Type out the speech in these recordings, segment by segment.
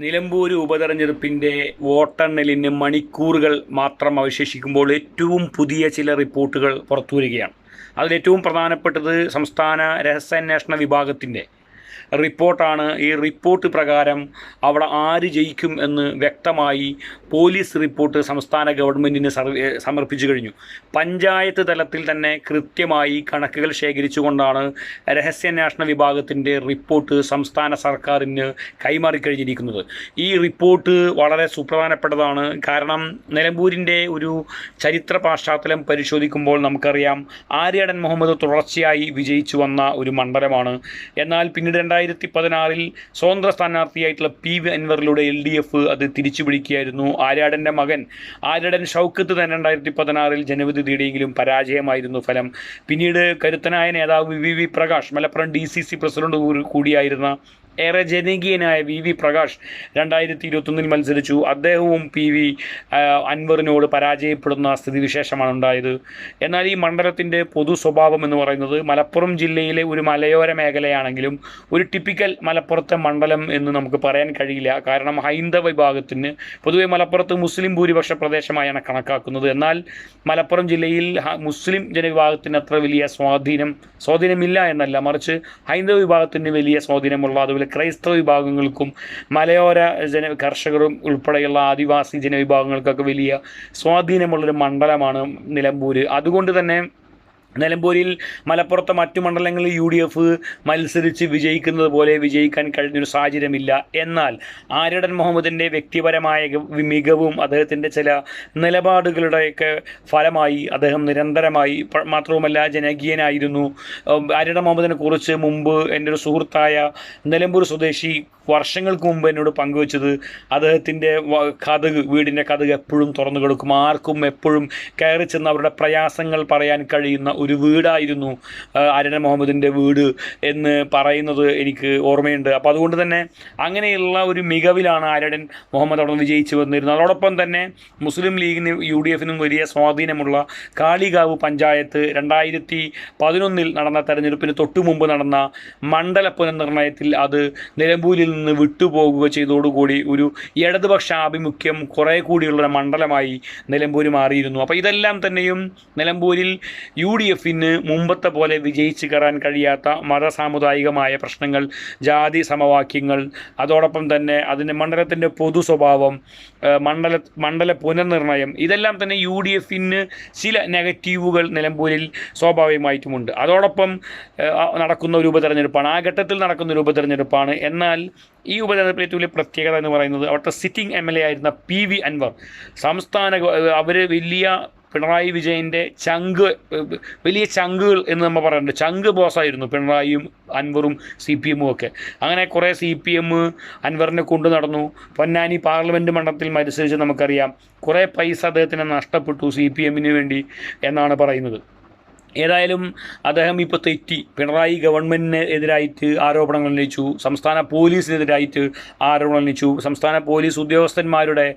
നിലമ്പൂർ ഉപതെരഞ്ഞെടുപ്പിന്റെ വോട്ടെണ്ണലിന് മണിക്കൂറുകൾ മാത്രം അവശേഷിക്കുമ്പോൾ ഏറ്റവും പുതിയ ചില റിപ്പോർട്ടുകൾ പുറത്തുവരികയാണ്. അതിലേറ്റവും പ്രധാനപ്പെട്ടത് സംസ്ഥാന രഹസ്യാന്വേഷണ വിഭാഗത്തിന്റെ റിപ്പോർട്ടാണ്. ഈ റിപ്പോർട്ട് പ്രകാരം അവിടെ ആര് ജയിക്കും എന്ന് വ്യക്തമായി പോലീസ് റിപ്പോർട്ട് സംസ്ഥാന ഗവൺമെന്റിന് സമർപ്പിച്ചു കഴിഞ്ഞു. പഞ്ചായത്ത് തലത്തിൽ തന്നെ കൃത്യമായി കണക്കുകൾ ശേഖരിച്ചുകൊണ്ടാണ് രഹസ്യാന്വേഷണ വിഭാഗത്തിന്റെ റിപ്പോർട്ട് സംസ്ഥാന സർക്കാരിന് കൈമാറിക്കഴിഞ്ഞിരിക്കുന്നത് ഈ റിപ്പോർട്ട് വളരെ സുപ്രധാനപ്പെട്ടതാണ്. കാരണം നിലമ്പൂരിന്റെ ഒരു ചരിത്ര പശ്ചാത്തലം പരിശോധിക്കുമ്പോൾ നമുക്കറിയാം ആര്യടൻ മുഹമ്മദ് തുടർച്ചയായി വിജയിച്ചു വന്ന ഒരു മണ്ഡലമാണ്. എന്നാൽ പിന്നീട് രണ്ടായിരത്തി പതിനാറിൽ സ്വതന്ത്ര സ്ഥാനാർത്ഥിയായിട്ടുള്ള പി വി അൻവറിലൂടെ എൽ ഡി എഫ് അത് തിരിച്ചു പിടിക്കുകയായിരുന്നു. ആര്യാടന്റെ മകൻ ആര്യാടൻ ഷൗക്കത്ത് തന്നെ രണ്ടായിരത്തി പതിനാറിൽ ജനവിധി തേടിയെങ്കിലും പരാജയമായിരുന്നു ഫലം. പിന്നീട് കരുത്തനായ നേതാവ് V V Prakash Malappuram D C C president കൂടിയായിരുന്ന ഏറെ ജനകീയനായ വി വി പ്രകാശ് രണ്ടായിരത്തി ഇരുപത്തൊന്നിൽ മത്സരിച്ചു. അദ്ദേഹവും പി വി അൻവറിനോട് പരാജയപ്പെടുന്ന സ്ഥിതിവിശേഷമാണ് ഉണ്ടായത്. എന്നാൽ ഈ മണ്ഡലത്തിന്റെ പൊതു സ്വഭാവം എന്ന് പറയുന്നത് മലപ്പുറം ജില്ലയിലെ ഒരു മലയോര മേഖലയാണെങ്കിലും ഒരു ടിപ്പിക്കൽ മലപ്പുറത്തെ മണ്ഡലം എന്ന് നമുക്ക് പറയാൻ കഴിയില്ല. കാരണം ഹൈന്ദവ വിഭാഗത്തിന് പൊതുവെ മലപ്പുറത്ത് മുസ്ലിം ഭൂരിപക്ഷ പ്രദേശമായാണ് കണക്കാക്കുന്നത്. എന്നാൽ മലപ്പുറം ജില്ലയിൽ മുസ്ലിം ജനവിഭാഗത്തിന് അത്ര വലിയ സ്വാധീനം സ്വാധീനമില്ല എന്നല്ല. മറിച്ച് ഹൈന്ദവ വിഭാഗത്തിന് വലിയ സ്വാധീനമുള്ള അതുപോലെ ക്രൈസ്തവ വിഭാഗങ്ങൾക്കും മലയോര ജന കർഷകരും ഉൾപ്പെടെയുള്ള ആദിവാസി ജനവിഭാഗങ്ങൾക്കൊക്കെ വലിയ സ്വാധീനമുള്ളൊരു മണ്ഡലമാണ് നിലമ്പൂർ അതുകൊണ്ട് തന്നെ നിലമ്പൂരിൽ മലപ്പുറത്തെ മറ്റു മണ്ഡലങ്ങളിൽ യു ഡി എഫ് മത്സരിച്ച് വിജയിക്കുന്നത് പോലെ വിജയിക്കാൻ കഴിഞ്ഞൊരു സാഹചര്യമില്ല. എന്നാൽ ആര്യടൻ മുഹമ്മദിന്റെ വ്യക്തിപരമായ മികവും അദ്ദേഹത്തിന്റെ ചില നിലപാടുകളുടെയൊക്കെ ഫലമായി അദ്ദേഹം നിരന്തരമായി മാത്രവുമല്ല ജനകീയനായിരുന്നു. ആര്യടൻ മുഹമ്മദിനെ കുറിച്ച് മുമ്പ് എന്റെ ഒരു സുഹൃത്തായ നിലമ്പൂർ സ്വദേശി വർഷങ്ങൾക്ക് മുമ്പ് എന്നോട് പങ്കുവച്ചത് അദ്ദേഹത്തിന്റെ കഥക് വീടിന്റെ കഥക് എപ്പോഴും തുറന്നു കൊടുക്കും. ആർക്കും എപ്പോഴും കയറി ചെന്ന് അവരുടെ പ്രയാസങ്ങൾ പറയാൻ കഴിയുന്ന ഒരു വീടായിരുന്നു അരണ മുഹമ്മദിന്റെ വീട് എന്ന് പറയുന്നത് എനിക്ക് ഓർമ്മയുണ്ട്. അപ്പോൾ അതുകൊണ്ട് തന്നെ അങ്ങനെയുള്ള ഒരു മികവിലാണ് അരടൻ മുഹമ്മദ് അവിടെ വിജയിച്ചു വന്നിരുന്നത്. അതോടൊപ്പം തന്നെ മുസ്ലിം ലീഗിന് യു ഡി എഫിനും വലിയ സ്വാധീനമുള്ള കാളികാവ് പഞ്ചായത്ത് രണ്ടായിരത്തി പതിനൊന്നിൽ നടന്ന തെരഞ്ഞെടുപ്പിന് തൊട്ടു മുമ്പ് നടന്ന മണ്ഡല പുനർനിർണയത്തിൽ അത് നിലമ്പൂരിൽ നിന്ന് വിട്ടുപോകുക ചെയ്തതോടുകൂടി ഒരു ഇടതുപക്ഷ ആഭിമുഖ്യം കുറേ കൂടിയുള്ള മണ്ഡലമായി നിലമ്പൂർ മാറിയിരുന്നു. അപ്പോൾ ഇതെല്ലാം തന്നെയും നിലമ്പൂരിൽ യു ഡി എഫിന് മുമ്പത്തെ പോലെ വിജയിച്ചു കയറാൻ കഴിയാത്ത മതസാമുദായികമായ പ്രശ്നങ്ങൾ ജാതി സമവാക്യങ്ങൾ അതോടൊപ്പം തന്നെ അതിന്റെ മണ്ഡലത്തിന്റെ പൊതു സ്വഭാവം മണ്ഡല മണ്ഡല പുനർനിർണയം ഇതെല്ലാം തന്നെ യു ഡി എഫിന് ചില നെഗറ്റീവുകൾ നിലമ്പൂരിൽ സ്വാഭാവികമായിട്ടുമുണ്ട്. അതോടൊപ്പം നടക്കുന്ന ഒരു ഉപതെരഞ്ഞെടുപ്പാണ് ആ ഘട്ടത്തിൽ നടക്കുന്ന ഒരു ഉപതെരഞ്ഞെടുപ്പാണ്. എന്നാൽ ഈ ഉപതെരഞ്ഞെടുപ്പിൽ ഏറ്റവും വലിയ പ്രത്യേകത എന്ന് പറയുന്നത് അവിടുത്തെ സിറ്റിംഗ് എം എൽ എ ആയിരുന്ന പി വി അൻവർ. സംസ്ഥാന അവർ വലിയ പിണറായി വിജയന്റെ ചങ്ക് വലിയ ചങ്കുകൾ എന്ന് നമ്മൾ പറയുന്നുണ്ട് ചങ്ക് ബോസായിരുന്നു പിണറായിയും അൻവറും സി പി എമ്മും ഒക്കെ. അങ്ങനെ കുറേ സി പി എം അൻവറിനെ കൊണ്ടു നടന്നു. പൊന്നാനി പാർലമെന്റ് മണ്ഡലത്തിൽ മത്സരിച്ച് നമുക്കറിയാം. കുറേ പൈസ അദ്ദേഹത്തിന് നഷ്ടപ്പെട്ടു സി പി എമ്മിന് വേണ്ടി എന്നാണ് പറയുന്നത്. ഏതായാലും അദ്ദേഹം ഇപ്പോൾ തെറ്റി. പിണറായി ഗവൺമെന്റിന് എതിരായിട്ട് ആരോപണങ്ങൾ ഉന്നയിച്ചു. സംസ്ഥാന പോലീസിനെതിരായിട്ട് ആരോപണം ഉന്നയിച്ചു. സംസ്ഥാന പോലീസ് ഉദ്യോഗസ്ഥന്മാരുടെ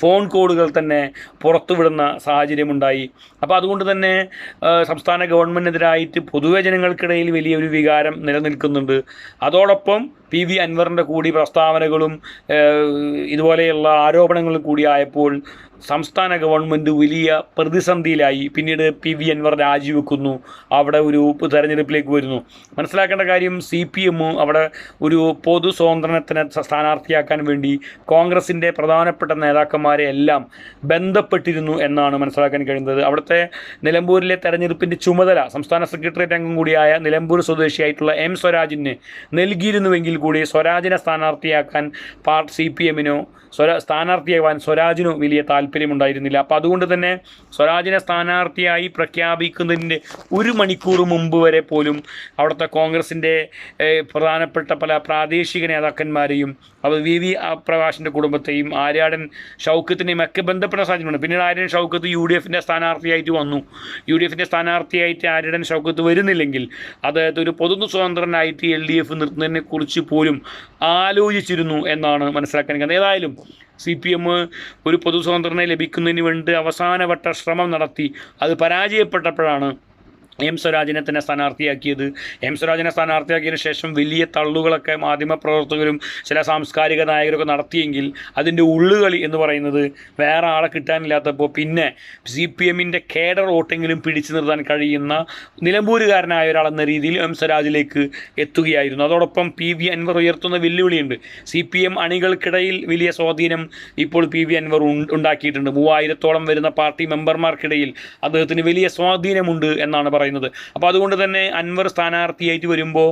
ഫോൺ കോളുകൾ തന്നെ പുറത്തുവിടുന്ന സാഹചര്യമുണ്ടായി. അപ്പോൾ അതുകൊണ്ട് തന്നെ സംസ്ഥാന ഗവൺമെന്റിനെതിരായിട്ട് പൊതുവെ ജനങ്ങൾക്കിടയിൽ വലിയൊരു വികാരം നിലനിൽക്കുന്നുണ്ട്. അതോടൊപ്പം പി വി അൻവറിന്റെ കൂടി പ്രസ്താവനകളും ഇതുപോലെയുള്ള ആരോപണങ്ങളും കൂടിയായപ്പോൾ സംസ്ഥാന ഗവൺമെന്റ് വലിയ പ്രതിസന്ധിയിലായി പിന്നീട് പി വി അൻവർ രാജിവെക്കുന്നു. അവിടെ ഒരു തെരഞ്ഞെടുപ്പിലേക്ക് വരുന്നു. മനസ്സിലാക്കേണ്ട കാര്യം സി പി എം അവിടെ ഒരു പൊതു സ്വാതന്ത്ര്യത്തിന് സ്ഥാനാർത്ഥിയാക്കാൻ വേണ്ടി കോൺഗ്രസിന്റെ പ്രധാനപ്പെട്ട നേതാക്കന്മാരെ എല്ലാം ബന്ധപ്പെട്ടിരുന്നു എന്നാണ് മനസ്സിലാക്കാൻ കഴിയുന്നത്. അവിടുത്തെ നിലമ്പൂരിലെ തെരഞ്ഞെടുപ്പിന്റെ ചുമതല സംസ്ഥാന സെക്രട്ടേറിയറ്റ് അംഗം കൂടിയായ നിലമ്പൂർ സ്വദേശിയായിട്ടുള്ള എം സ്വരാജിന് നൽകിയിരുന്നുവെങ്കിൽ കൂടി സ്വരാജിനെ സ്ഥാനാർത്ഥിയാക്കാൻ പാർട്ടി സി പി എമ്മിനോ സ്വര സ്ഥാനാർത്ഥിയാവാൻ സ്വരാജിനു വലിയ താല്പര്യമുണ്ടായിരുന്നില്ല. അപ്പോൾ അതുകൊണ്ട് തന്നെ സ്വരാജിനെ സ്ഥാനാർത്ഥിയായി പ്രഖ്യാപിക്കുന്നതിന്റെ ഒരു മണിക്കൂർ മുമ്പ് വരെ പോലും അവിടുത്തെ കോൺഗ്രസിന്റെ പ്രധാനപ്പെട്ട പല പ്രാദേശിക നേതാക്കന്മാരെയും അത് വി വി പ്രകാശിന്റെ കുടുംബത്തെയും ആര്യാടൻ ഷൗക്കത്തിനെയും ഒക്കെ ബന്ധപ്പെട്ട സാഹചര്യമുണ്ട് പിന്നീട് ആര്യൻ ഷൗക്കത്ത് യു ഡി എഫിന്റെ സ്ഥാനാർത്ഥിയായിട്ട് വന്നു. യു ഡി എഫിന്റെ സ്ഥാനാർത്ഥിയായിട്ട് ആര്യടൻ ഷൗക്കത്ത് വരുന്നില്ലെങ്കിൽ അദ്ദേഹത്തെ ഒരു പൊതു സ്വതന്ത്രനായിട്ട് എൽ ഡി എഫ് നിർത്തുന്നതിനെക്കുറിച്ച് പോലും ആലോചിച്ചിരുന്നു എന്നാണ് മനസ്സിലാക്കാൻ കഴിയുന്നത്. ഏതായാലും സി പി എം ഒരു പൊതു സ്വതന്ത്രനെ ലഭിക്കുന്നതിന് വേണ്ടി അവസാനവട്ട ശ്രമം നടത്തി. അത് പരാജയപ്പെട്ടപ്പോഴാണ് എം സ്വരാജിനെ തന്നെ സ്ഥാനാർത്ഥിയാക്കിയത്. എം സ്വരാജിനെ സ്ഥാനാർത്ഥിയാക്കിയതിനു ശേഷം വലിയ തള്ളുകളൊക്കെ മാധ്യമപ്രവർത്തകരും ചില സാംസ്കാരിക നായകരൊക്കെ നടത്തിയെങ്കിൽ അതിന്റെ ഉള്ളുകളി എന്ന് പറയുന്നത് വേറെ ആളെ കിട്ടാനില്ലാത്തപ്പോൾ പിന്നെ സി പി എമ്മിന്റെ കേഡർ വോട്ടെങ്കിലും പിടിച്ചു നിർത്താൻ കഴിയുന്ന നിലമ്പൂരുകാരനായ ഒരാളെന്ന രീതിയിൽ എം സ്വരാജിലേക്ക് എത്തുകയായിരുന്നു. അതോടൊപ്പം പി വി അൻവർ ഉയർത്തുന്ന വെല്ലുവിളിയുണ്ട്. സി പി എം അണികൾക്കിടയിൽ വലിയ സ്വാധീനം ഇപ്പോൾ പി വി അൻവർ ഉണ്ടാക്കിയിട്ടുണ്ട്. മൂവായിരത്തോളം വരുന്ന പാർട്ടി മെമ്പർമാർക്കിടയിൽ അദ്ദേഹത്തിന് വലിയ സ്വാധീനമുണ്ട് എന്നാണ് പറയുന്നത്. അപ്പോൾ അതുകൊണ്ട് തന്നെ അൻവർ സ്ഥാനാർത്ഥിയായിട്ട് വരുമ്പോൾ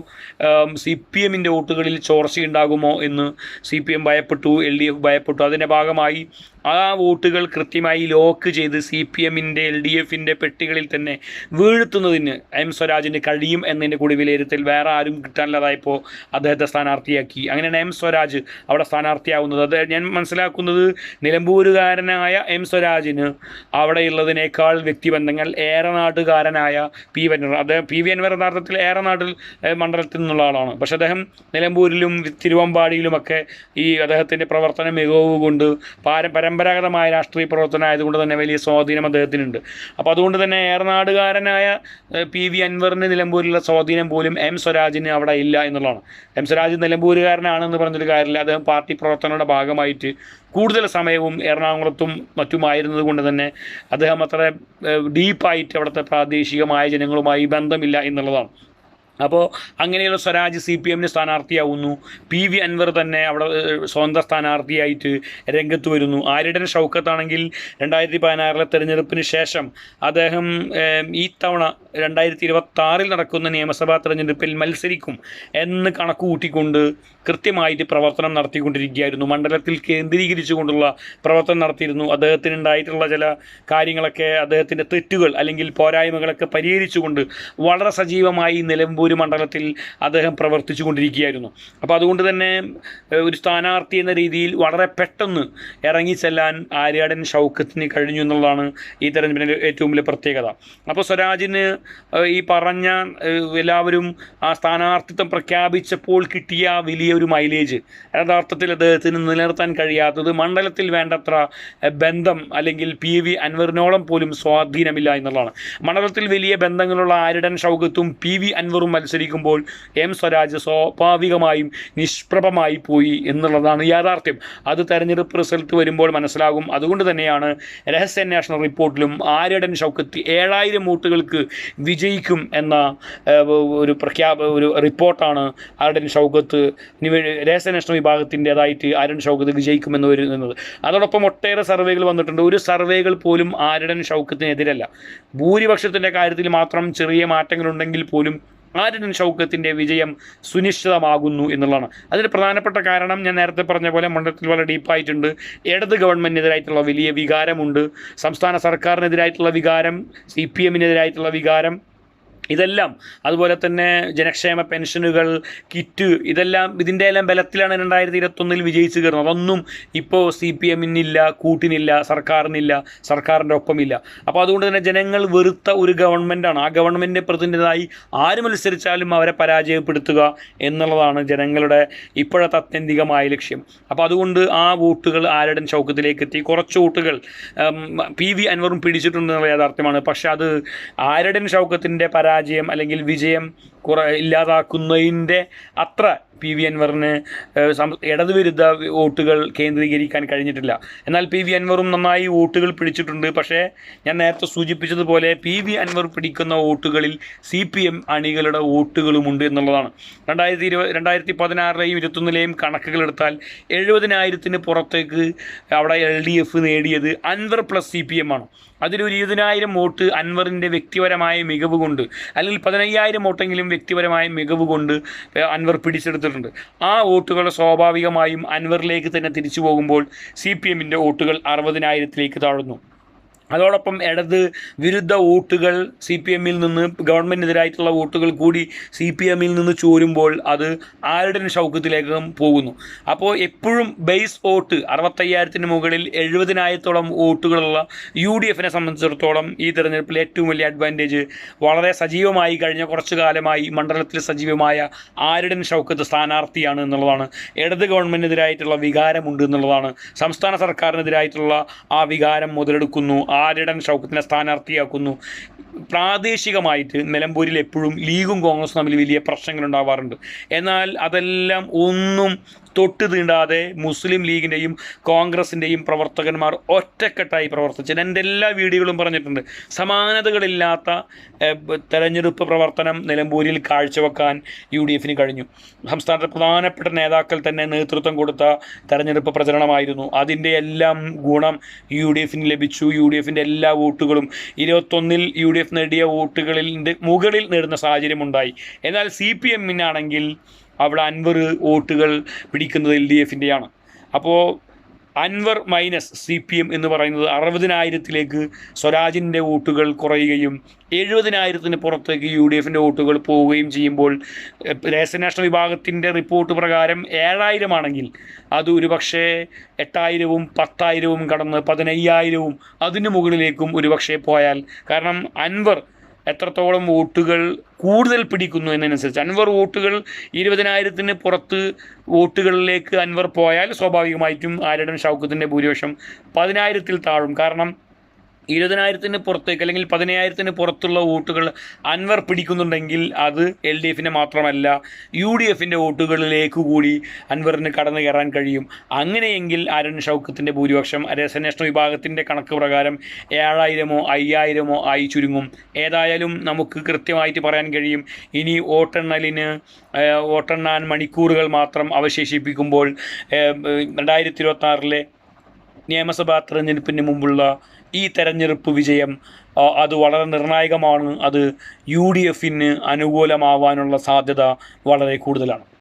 സി പി എമ്മിന്റെ വോട്ടുകളിൽ ചോർച്ചയുണ്ടാകുമോ എന്ന് സി പി എം ഭയപ്പെട്ടു എൽ ഡി എഫ് ഭയപ്പെട്ടു. അതിന്റെ ഭാഗമായി ആ വോട്ടുകൾ കൃത്യമായി ലോക്ക് ചെയ്ത് സി പി എമ്മിന്റെ എൽ ഡി എഫിന്റെ പെട്ടികളിൽ തന്നെ വീഴ്ത്തുന്നതിന് എം സ്വരാജിന് കഴിയും എന്നതിന്റെ കൂടി വിലയിരുത്തൽ വേറെ ആരും കിട്ടാനില്ലാതായപ്പോൾ അദ്ദേഹത്തെ സ്ഥാനാർത്ഥിയാക്കി. അങ്ങനെയാണ് എം സ്വരാജ് അവിടെ സ്ഥാനാർത്ഥിയാവുന്നത്. അത് ഞാൻ മനസ്സിലാക്കുന്നത് നിലമ്പൂരുകാരനായ എം സ്വരാജിന് അവിടെയുള്ളതിനേക്കാൾ വ്യക്തിബന്ധങ്ങൾ ഏറനാട്ടുകാരനായ പി വന്നർ അദ്ദേഹം പി വി അൻവർ യഥാർത്ഥത്തിൽ ഏറനാട്ടിൽ നാട്ടിൽ മണ്ഡലത്തിൽ നിന്നുള്ള ആളാണ്. പക്ഷേ അദ്ദേഹം നിലമ്പൂരിലും തിരുവമ്പാടിയിലുമൊക്കെ ഈ അദ്ദേഹത്തിന്റെ പ്രവർത്തന മികവ് കൊണ്ട് പാര പരമ്പരാഗതമായ രാഷ്ട്രീയ പ്രവർത്തനം ആയതുകൊണ്ട് തന്നെ വലിയ സ്വാധീനം അദ്ദേഹത്തിനുണ്ട്. അപ്പോൾ അതുകൊണ്ട് തന്നെ ഏറനാടുകാരനായ പി വി അൻവറിന് നിലമ്പൂരിലുള്ള സ്വാധീനം പോലും എം സ്വരാജിന് അവിടെ ഇല്ല എന്നുള്ളതാണ്. എം സ്വരാജ് നിലമ്പൂരുകാരനാണെന്ന് പറഞ്ഞൊരു കാര്യമില്ല. അദ്ദേഹം പാർട്ടി പ്രവർത്തനങ്ങളുടെ ഭാഗമായിട്ട് കൂടുതൽ സമയവും എറണാകുളത്തും മറ്റുമായിരുന്നത് കൊണ്ട് തന്നെ അദ്ദേഹം അത്ര ഡീപ്പായിട്ട് അവിടുത്തെ പ്രാദേശികമായ ജനങ്ങളുമായി ബന്ധമില്ല എന്നുള്ളതാണ്. അപ്പോൾ അങ്ങനെയുള്ള സ്വരാജ് സി പി എമ്മിന് സ്ഥാനാർത്ഥിയാവുന്നു. പി വി അൻവർ തന്നെ അവിടെ സ്വന്തം സ്ഥാനാർത്ഥിയായിട്ട് രംഗത്ത് വരുന്നു. ആര്യടൻ ഷൗക്കത്താണെങ്കിൽ രണ്ടായിരത്തി പതിനാറിലെ തെരഞ്ഞെടുപ്പിന് ശേഷം അദ്ദേഹം ഈ തവണ രണ്ടായിരത്തി ഇരുപത്തി നടക്കുന്ന നിയമസഭാ തെരഞ്ഞെടുപ്പിൽ മത്സരിക്കും എന്ന് കണക്ക് കൂട്ടിക്കൊണ്ട് കൃത്യമായിട്ട് പ്രവർത്തനം നടത്തിക്കൊണ്ടിരിക്കുകയായിരുന്നു. മണ്ഡലത്തിൽ കേന്ദ്രീകരിച്ചുകൊണ്ടുള്ള പ്രവർത്തനം നടത്തിയിരുന്നു. അദ്ദേഹത്തിന് ഉണ്ടായിട്ടുള്ള ചില കാര്യങ്ങളൊക്കെ അദ്ദേഹത്തിന്റെ തെറ്റുകൾ അല്ലെങ്കിൽ പോരായ്മകളൊക്കെ പരിഹരിച്ചുകൊണ്ട് വളരെ സജീവമായി നിലമ്പൂർ മണ്ഡലത്തിൽ അദ്ദേഹം പ്രവർത്തിച്ചു കൊണ്ടിരിക്കുകയായിരുന്നു. അപ്പോൾ അതുകൊണ്ട് തന്നെ ഒരു സ്ഥാനാർത്ഥി എന്ന രീതിയിൽ വളരെ പെട്ടെന്ന് ഇറങ്ങിച്ചെല്ലാൻ ആര്യാടൻ ഷൗക്കത്തിന് കഴിഞ്ഞു എന്നുള്ളതാണ് ഈ തെരഞ്ഞെടുപ്പിന്റെ ഏറ്റവും വലിയ പ്രത്യേകത. അപ്പോൾ സ്വരാജിന് ഈ പറഞ്ഞ എല്ലാവരും ആ സ്ഥാനാർത്ഥിത്വം പ്രഖ്യാപിച്ചപ്പോൾ കിട്ടിയ വലിയൊരു മൈലേജ്. യഥാർത്ഥത്തിൽ അദ്ദേഹത്തിന് നിലനിർത്താൻ കഴിയാത്തത് മണ്ഡലത്തിൽ വേണ്ടത്ര ബന്ധം അല്ലെങ്കിൽ പി വി അൻവറിനോളം പോലും സ്വാധീനമില്ല എന്നുള്ളതാണ്. മണ്ഡലത്തിൽ വലിയ ബന്ധങ്ങളുള്ള ആരിടൻ ഷൗകത്തും പി വി അൻവറും മത്സരിക്കുമ്പോൾ എം സ്വരാജ് സ്വാഭാവികമായും നിഷ്പ്രഭമായി പോയി എന്നുള്ളതാണ് യാഥാർത്ഥ്യം. അത് തെരഞ്ഞെടുപ്പ് റിസൾട്ട് വരുമ്പോൾ മനസ്സിലാകും. അതുകൊണ്ട് തന്നെയാണ് രഹസ്യാന്വേഷണ റിപ്പോർട്ടിലും ആര്യടൻ ഷൗക്കത്ത് ഏഴായിരം വോട്ടുകൾക്ക് വിജയിക്കും എന്ന ഒരു പ്രഖ്യാപ ഒരു റിപ്പോർട്ടാണ് ആര്യടൻ ഷൗക്കത്ത് നിവ- രഹസ്യാന്വേഷണ വിഭാഗത്തിന്റെതായിട്ട് ആര്യടൻ ഷൗക്കത്ത് വിജയിക്കുമെന്ന് വരുന്നത്. അതോടൊപ്പം ഒട്ടേറെ സർവേകൾ വന്നിട്ടുണ്ട്. ഒരു സർവേകൾ പോലും ആര്യടൻ ഷൗക്കത്തിനെതിരല്ല. ഭൂരിപക്ഷത്തിന്റെ കാര്യത്തിൽ മാത്രം ചെറിയ മാറ്റങ്ങളുണ്ടെങ്കിൽ പോലും ആര്യടൻ ഷൗക്കത്തിന്റെ വിജയം സുനിശ്ചിതമാകുന്നു എന്നുള്ളതാണ്. അതിൽ പ്രധാനപ്പെട്ട കാരണം ഞാൻ നേരത്തെ പറഞ്ഞ പോലെ മണ്ഡലത്തിൽ വളരെ ഡീപ്പായിട്ടുണ്ട് ഇടത് ഗവൺമെന്റിനെതിരായിട്ടുള്ള വലിയ വികാരമുണ്ട്. സംസ്ഥാന സർക്കാരിനെതിരായിട്ടുള്ള വികാരം സി പി എമ്മിനെതിരായിട്ടുള്ള വികാരം ഇതെല്ലാം അതുപോലെ തന്നെ ജനക്ഷേമ പെൻഷനുകൾ കിറ്റ് ഇതെല്ലാം ഇതിന്റെ എല്ലാം ബലത്തിലാണ് രണ്ടായിരത്തി ഇരുപത്തൊന്നിൽ വിജയിച്ചു കയറുന്നത്. അതൊന്നും ഇപ്പോൾ സി പി എമ്മിനില്ല കൂട്ടിനില്ല സർക്കാരിനില്ല സർക്കാരിന്റെ ഒപ്പമില്ല. അപ്പോൾ അതുകൊണ്ട് തന്നെ ജനങ്ങൾ വെറുത്ത ഒരു ഗവൺമെന്റാണ്. ആ ഗവൺമെന്റിന്റെ പ്രതിനിധിയായി ആര് മത്സരിച്ചാലും അവരെ പരാജയപ്പെടുത്തുക എന്നുള്ളതാണ് ജനങ്ങളുടെ ഇപ്പോഴത്തെ അത്യന്തികമായ ലക്ഷ്യം. അപ്പോൾ അതുകൊണ്ട് ആ വോട്ടുകൾ ആരടൻ ചൗക്കത്തിലേക്ക് എത്തി. കുറച്ച് വോട്ടുകൾ പി വി അൻവറും പിടിച്ചിട്ടുണ്ടെന്നുള്ള യാഥാർത്ഥ്യമാണ്. പക്ഷേ അത് ആരടൻ ഷൗക്കത്തിന്റെ പരാജയം അല്ലെങ്കിൽ വിജയം കുറ ഇല്ലാതാക്കുന്നതിന്റെ അത്ര പി വി അൻവറിന് ഇടതുവിരുദ്ധ വോട്ടുകൾ കേന്ദ്രീകരിക്കാൻ കഴിഞ്ഞിട്ടില്ല. എന്നാൽ പി വി അൻവറും നന്നായി വോട്ടുകൾ പിടിച്ചിട്ടുണ്ട്. പക്ഷേ ഞാൻ നേരത്തെ സൂചിപ്പിച്ചതുപോലെ പി വി അൻവർ പിടിക്കുന്ന വോട്ടുകളിൽ സി പി എം അണികളുടെ വോട്ടുകളുമുണ്ട് എന്നുള്ളതാണ്. രണ്ടായിരത്തി ഇരുപത് രണ്ടായിരത്തി പതിനാറിലെയും ഇരുപത്തൊന്നിലെയും കണക്കുകൾ എടുത്താൽ എഴുപതിനായിരത്തിന് പുറത്തേക്ക് അവിടെ എൽ ഡി എഫ് നേടിയത് Anwar plus C P M ആണ്. അതിലൊരു ഇരുപതിനായിരം വോട്ട് അൻവറിന്റെ വ്യക്തിപരമായ മികവ് കൊണ്ട് അല്ലെങ്കിൽ പതിനയ്യായിരം വോട്ടെങ്കിലും വ്യക്തിപരമായ മികവ് കൊണ്ട് അൻവർ പിടിച്ചെടുത്തിട്ടുണ്ട്. ആ വോട്ടുകൾ സ്വാഭാവികമായും അൻവറിലേക്ക് തന്നെ തിരിച്ചു പോകുമ്പോൾ സി പി എമ്മിന്റെ വോട്ടുകൾ അറുപതിനായിരത്തിലേക്ക് താഴുന്നു. അതോടൊപ്പം ഇടത് വിരുദ്ധ വോട്ടുകൾ സി പി എമ്മിൽ നിന്ന് ഗവൺമെന്റിനെതിരായിട്ടുള്ള വോട്ടുകൾ കൂടി സി പി എമ്മിൽ നിന്ന് ചോരുമ്പോൾ അത് ആരുടെ ഷൗക്കത്തിലേക്കും പോകുന്നു. അപ്പോൾ എപ്പോഴും ബേസ് വോട്ട് അറുപത്തയ്യായിരത്തിന് മുകളിൽ എഴുപതിനായിരത്തോളം വോട്ടുകളുള്ള യു ഡി എഫിനെ സംബന്ധിച്ചിടത്തോളം ഈ തിരഞ്ഞെടുപ്പിൽ ഏറ്റവും വലിയ അഡ്വാന്റേജ് വളരെ സജീവമായി കഴിഞ്ഞ കുറച്ചു കാലമായി മണ്ഡലത്തിൽ സജീവമായ ആരുടെ ഷൗക്കത്ത് സ്ഥാനാർത്ഥിയാണ് എന്നുള്ളതാണ്. ഇടത് ഗവൺമെന്റിനെതിരായിട്ടുള്ള വികാരമുണ്ട് എന്നുള്ളതാണ്. സംസ്ഥാന സർക്കാരിനെതിരായിട്ടുള്ള ആ വികാരം മുതലെടുക്കുന്നു. ആ ആര്യടൻ ഷൗക്കത്തിനെ സ്ഥാനാർത്ഥിയാക്കുന്നു. പ്രാദേശികമായിട്ട് നിലമ്പൂരിൽ എപ്പോഴും ലീഗും കോൺഗ്രസും തമ്മിൽ വലിയ പ്രശ്നങ്ങൾ ഉണ്ടാവാറുണ്ട്. എന്നാൽ അതെല്ലാം ഒന്നും തൊട്ട് തീണ്ടാതെ മുസ്ലിം ലീഗിന്റെയും കോൺഗ്രസിന്റെയും പ്രവർത്തകന്മാർ ഒറ്റക്കെട്ടായി പ്രവർത്തിച്ചത് എന്റെ എല്ലാ വീഡിയോകളും പറഞ്ഞിട്ടുണ്ട്. സമാനതകളില്ലാത്ത തെരഞ്ഞെടുപ്പ് പ്രവർത്തനം നിലമ്പൂരിൽ കാഴ്ചവെക്കാൻ യു ഡി എഫിന് കഴിഞ്ഞു. സംസ്ഥാനത്തെ പ്രധാനപ്പെട്ട നേതാക്കൾ തന്നെ നേതൃത്വം കൊടുത്ത തെരഞ്ഞെടുപ്പ് പ്രചരണമായിരുന്നു. അതിന്റെ എല്ലാം ഗുണം യു ഡി എഫിന് ലഭിച്ചു. യു ഡി എഫിന്റെ എല്ലാ വോട്ടുകളും ഇരുപത്തൊന്നിൽ യു ഡി എഫ് നേടിയ വോട്ടുകളിൽ മുകളിൽ നേടുന്ന സാഹചര്യമുണ്ടായി. എന്നാൽ സി പി എമ്മിനാണെങ്കിൽ അവിടെ അൻവർ വോട്ടുകൾ പിടിക്കുന്നത് എൽ ഡി എഫിന്റെയാണ്. അപ്പോൾ Anwar minus C P M എന്ന് പറയുന്നത് അറുപതിനായിരത്തിലേക്ക് സ്വരാജിന്റെ വോട്ടുകൾ കുറയുകയും എഴുപതിനായിരത്തിന് പുറത്തേക്ക് യു ഡി എഫിന്റെ വോട്ടുകൾ പോവുകയും ചെയ്യുമ്പോൾ രഹസ്യ നാഷണൽ വിഭാഗത്തിന്റെ റിപ്പോർട്ട് പ്രകാരം ഏഴായിരമാണെങ്കിൽ അത് ഒരുപക്ഷേ എട്ടായിരവും പത്തായിരവും കടന്ന് പതിനയ്യായിരവും അതിന് മുകളിലേക്കും ഒരുപക്ഷേ പോയാൽ. കാരണം അൻവർ എത്രത്തോളം വോട്ടുകൾ കൂടുതൽ പിടിക്കുന്നു എന്നതിനനുസരിച്ച്. അൻവർ വോട്ടുകൾ ഇരുപതിനായിരത്തിന് പുറത്ത് വോട്ടുകളിലേക്ക് അൻവർ പോയാൽ സ്വാഭാവികമായിട്ടും ആരുടെ ഷൗക്കത്തിന്റെ ഭൂരിപക്ഷം പതിനായിരത്തിൽ താഴും. കാരണം ഇരുപതിനായിരത്തിന് പുറത്തേക്ക് അല്ലെങ്കിൽ പതിനയ്യായിരത്തിന് പുറത്തുള്ള വോട്ടുകൾ അൻവർ പിടിക്കുന്നുണ്ടെങ്കിൽ അത് എൽ ഡി എഫിന്റെ മാത്രമല്ല യു ഡി എഫിന്റെ വോട്ടുകളിലേക്ക് കൂടി അൻവറിന് കടന്നു കയറാൻ കഴിയും. അങ്ങനെയെങ്കിൽ അരുൺ ഷൗക്കത്തിന്റെ ഭൂരിപക്ഷം രസന്വേഷണ വിഭാഗത്തിന്റെ കണക്ക് പ്രകാരം ഏഴായിരമോ അയ്യായിരമോ ആയി ചുരുങ്ങും. ഏതായാലും നമുക്ക് കൃത്യമായിട്ട് പറയാൻ കഴിയും ഇനി വോട്ടെണ്ണലിന് വോട്ടെണ്ണാൻ മണിക്കൂറുകൾ മാത്രം അവശേഷിപ്പിക്കുമ്പോൾ രണ്ടായിരത്തി ഇരുപത്തി നിയമസഭാ തെരഞ്ഞെടുപ്പിന് മുമ്പുള്ള ഈ തെരഞ്ഞെടുപ്പ് വിജയം അത് വളരെ നിർണായകമാണ്. അത് യു ഡി എഫിന് അനുകൂലമാവാനുള്ള സാധ്യത വളരെ കൂടുതലാണ്.